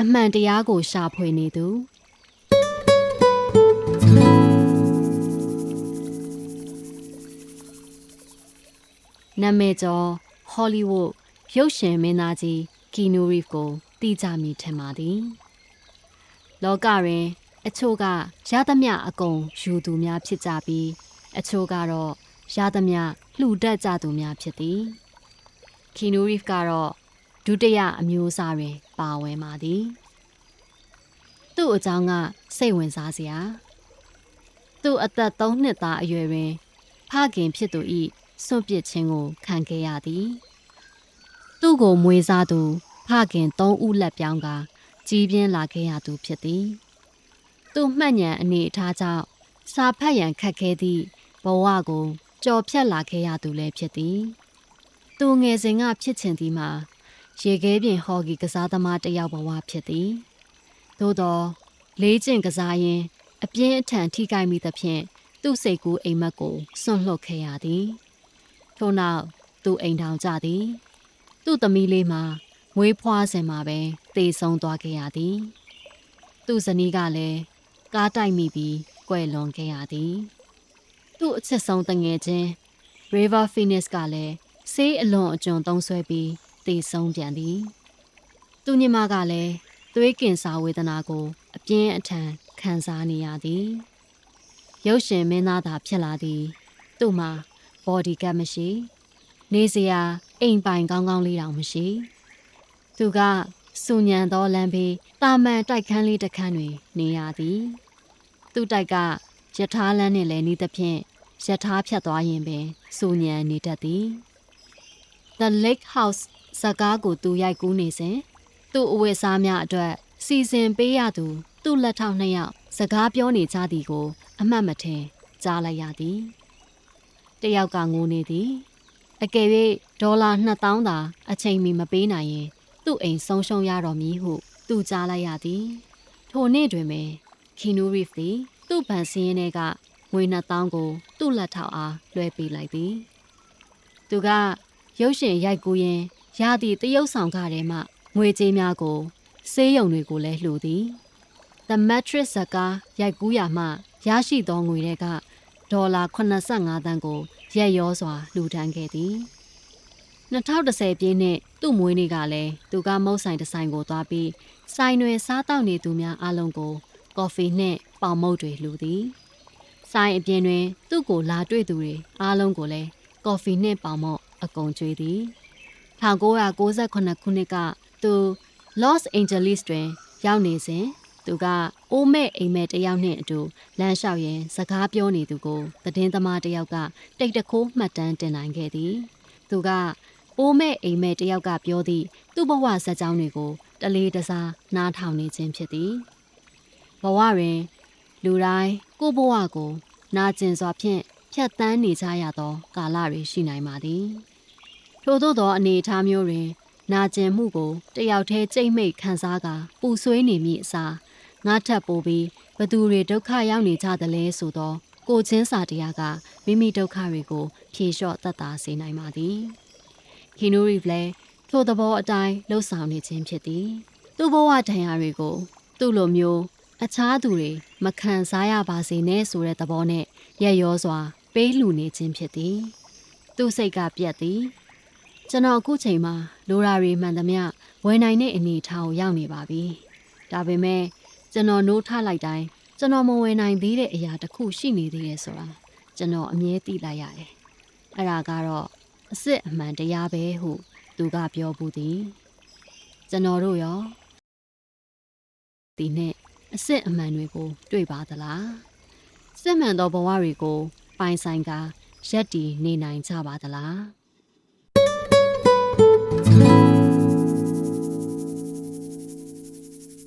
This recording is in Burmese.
အမှန်တရားကိုရှာဖွေနေသူနာမည်ကျော်ဟောလိဝုဒ်ရုပ်ရှင်မင်းသားကြီးကီနူရီဖ်ကိုတီးကြမိထင်ပါသည်လောကတွင် အချို့ကရသမျှအကုန်ယူသူများဖြစ်ကြပြီး အချို့ကတော့ရသမျှလှူဒက်ကြသူများဖြစ်သည်ကီနူရီဖ်ကတော့ ဒုတိယအမျိုးအစားတွင် ပါဝင်ပါသည်သူ့အကြောင်းကစိတ်ဝင်စားစရာသူ့အသက်3နှစ်သားအရွယ်တွင်ဖခင်ဖြစ်သူ၏စွန့်ပစ်ခြင်းကိုခံခဲ့ရသည်သူ့ကိုမွေးစားသူဖခင်3ဦးလက်ပြောင်းကကြီးပြင်းလာခဲ့ရသူဖြစ်သည်သူ့မှတ်ဉဏ်အနေအထားကြောင့်စာဖတ်ရန်ခက်ခဲသည့်ဘဝကိုကြော်ဖြတ်လာခဲ့ရသူလည်းဖြစ်သည်သူငယ်စဉ်ကဖြစ်ချင်သည်မှာ ရေခဲပြင်ဟော်ဂီကစားသမားတစ်ယောက်ဘဝဖြစ်သည်သို့သောလေးကျင့်ကစားရင်းအပြင်းအထန်ထိခိုက်မိသဖြင့်သူ့စိတ်ကူးအိမ်မက်ကိုစွန့်လွတ်ခဲ့ရသည်ထို့နောက်သူအိမ်ထောင်ကြသည် သူ့သမီးလေးမှာမွေးဖွားစဉ်မှာပဲတေဆုံးသွားခဲ့ရသည်သူ့ဇနီးကလည်းကားတိုက်မိပြီးကွယ်လွန်ခဲ့ရသည်သူ့အချစ်ဆုံးတငယ်ချင်း River Phoenix ကလည်းဆေးအလွန်အကျွံသုံးဆွဲပြီး တေဆုံးပြန်သည်သူညီမကလည်းသွေးကင်ဆာဝေဒနာကို အပြင်းအထန်ခံစားနေရသည်ရုပ်ရှင်မင်းသားသာဖြစ်လာသည်သူ့မှာ body gap မရှိ နေစရာအိမ်ပိုင်ကောင်းကောင်းလေးတောင်မရှိ သူကစူညံသောလမ်းဘေးတာမန်တိုက်ခန်းလေးတစ်ခန်းတွင် နေရသည် သူ့တိုက်ကယထာလန်းနှင့်လည်းနီးသဖြင့်ယထာဖြတ်သွားရင်ပင်စူညံနေတတ်သည် The Lake House ဇာကားကိုသူရိုက်ကူးနေစဉ်သူ့အဝတ်စားများအတွက်စီစဉ်ပေးရသူသူ့လက်ထောက်နှစ်ယောက်စကားပြောနေကြသည်ကို အမှတ်မထင်ကြားလိုက်ရသည်တယောက်ကငိုနေသည်အကယ်၍ဒေါ်လာ2000သာအချိန်မီမပေးနိုင်ရင် သူ့အိမ်ဆုံးရှုံးရတော်မည်ဟု သူကြားလိုက်ရသည် ထိုနေ့တွင်ပင်ခီနူရီဖ်သည်သူ့ဗန်စင်းရဲကငွေ2000ကို သူ့လက်ထောက်အားလွှဲပေးလိုက်သည် သူကရုပ်ရှင်ရိုက်ကူးရင် ရသည့်တရုပ်ဆောင်ကားထဲမှငွေကြေးများကိုဆေးရုံတွေကိုလည်းလှူသည် The Matrix ဇာကားရိုက်ကူးရမှရရှိသောငွေတွေကဒေါ်လာ85သန်းကိုရက်ရောစွာလှူဒန်းခဲ့သည်2010ပြည့်နှစ်သူ့မွေးနေ့ကလည်းသူကမုတ်ဆိုင်တစ်ဆိုင်ကိုသွားပြီးဆိုင်တွင်စားတောက်နေသူများအလုံးကို ကော်ဖီနှင့်ပေါင်မုတ်တွေလှူသည်ဆိုင်အပြင်တွင် သူ့ကိုလာတွေ့သူတွေအားလုံးကိုလည်းကော်ဖီနှင့်ပေါင်မုတ်အကုန်ကျွေးသည် 1998ခုနှစ်ကသူ Los Angeles တွင်ရောက်နေစဉ်သူကအိုးမဲ့အိမ်မဲ့တယောက်နှင့်အတူလမ်းလျှောက်ရင်းစကားပြောနေသူကိုသတင်းသမားတယောက်ကတိတ်တခိုးမှတ်တမ်းတင်နိုင်ခဲ့သည်သူကအိုးမဲ့အိမ်မဲ့တယောက်ကပြောသည့်သူ့ဘဝဇာတ်ကြောင်းတွေကိုတလေးတစားနားထောင်နေခြင်းဖြစ်သည်ဘဝတွင်လူတိုင်းကိုယ့်ဘဝကို နာကျင်စွာဖြင့်ဖြတ်တန်းနေကြရသော ကာလတွေရှိနိုင်ပါသည် ထို့သောသောအနေအထားမျိုးတွင် နာကျင်မှုကိုတယောက်တည်းကြိတ်မိတ်ခံစားကာပူဆွေးနေမိအစားငါထပ်ပိုးပြီးဘသူတွေဒုက္ခရောက်နေကြသလဲဆိုတော့ကိုချင်းစာတရားကမိမိဒုက္ခတွေကိုဖြေလျှော့တတ်တာစေနိုင်ပါသည်ခီနိုရီဖလဲထိုသဘောအတိုင်းလှုပ်ဆောင်နေခြင်းဖြစ်သည်သူ့ဘဝဒဏ်ရာတွေကို သူ့လိုမျိုးအခြားသူတွေမခံစားရပါစေနဲ့ဆိုတဲ့သဘောနဲ့ရက်ရောစွာ ပေးလှူနေခြင်းဖြစ်သည်သူ့စိတ်ကပြက်သည် ကျွန်တော်အခုချိန်မှာလိုရာတွေမှန်သမျှဝယ်နိုင်တဲ့အနေအထားကိုရောက်နေပါပြီဒါပေမဲ့ကျွန်တော်နိုးထလိုက်တိုင်းကျွန်တော်မဝယ်နိုင်သေးတဲ့အရာတစ်ခုရှိနေသေးတယ်ဆိုတာကျွန်တော်အမြဲသိလိုက်ရတယ်။အဲ့ဒါကတော့အစ်စ်အမှန်တရားပဲဟုသူကပြောဘူးသည်။ကျွန်တော်တို့ရောဒီနေ့အစ်စ်အမှန်တွေကိုတွေ့ပါသလား။စစ်မှန်သောဘဝတွေကိုပိုင်ဆိုင်ကရက်တည်နေနိုင်ကြပါသလား။